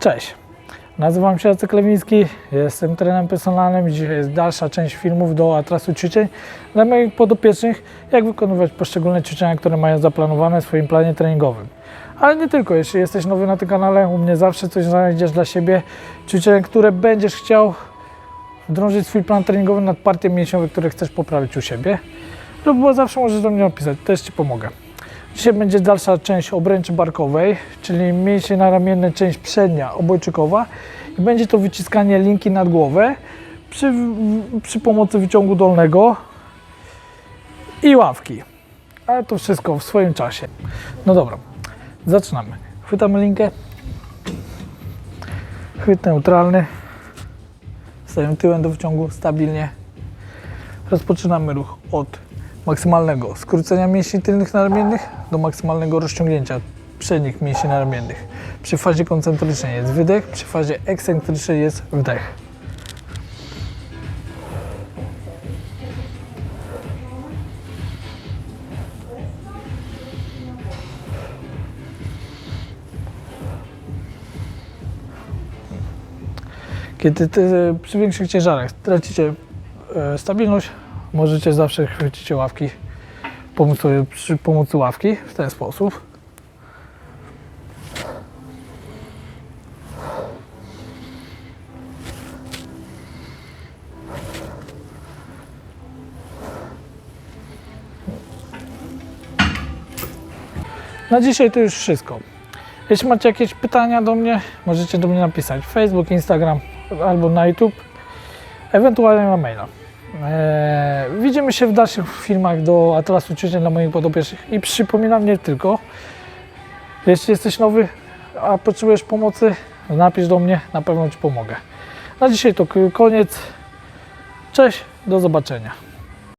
Cześć, nazywam się Jacek Lewiński, jestem trenerem personalnym. Dzisiaj jest dalsza część filmów do Atlasu ćwiczeń dla moich podopiecznych, jak wykonywać poszczególne ćwiczenia, które mają zaplanowane w swoim planie treningowym. Ale nie tylko, jeśli jesteś nowy na tym kanale, u mnie zawsze coś znajdziesz dla siebie, ćwiczenia, które będziesz chciał wdrożyć swój plan treningowy nad partię mięśniowe, które chcesz poprawić u siebie. Lub zawsze możesz do mnie napisać, też Ci pomogę. Dzisiaj będzie dalsza część obręczy barkowej, czyli mięśnie naramienne, część przednia, obojczykowa i będzie to wyciskanie linki nad głowę przy, przy pomocy wyciągu dolnego i ławki. Ale to wszystko w swoim czasie. No dobra, zaczynamy. Chwytamy linkę. Chwyt neutralny. Stajemy tyłem do wyciągu stabilnie. Rozpoczynamy ruch od maksymalnego skrócenia mięśni tylnych naramiennych do maksymalnego rozciągnięcia przednich mięśni naramiennych. Przy fazie koncentrycznej jest wydech, przy fazie ekscentrycznej jest wdech. Kiedy ty, przy większych ciężarach tracicie e, stabilność, możecie zawsze chwycić ławki pomocy, przy pomocy ławki w ten sposób. Na dzisiaj to już wszystko. Jeśli macie jakieś pytania do mnie, możecie do mnie napisać Facebook, Instagram albo na YouTube, ewentualnie na maila. Eee, widzimy się w dalszych filmach do Atlasu ćwiczeń dla moich podopiecznych i przypominam nie tylko, jeśli jesteś nowy, a potrzebujesz pomocy, napisz do mnie, na pewno Ci pomogę. Na dzisiaj to koniec. Cześć, do zobaczenia.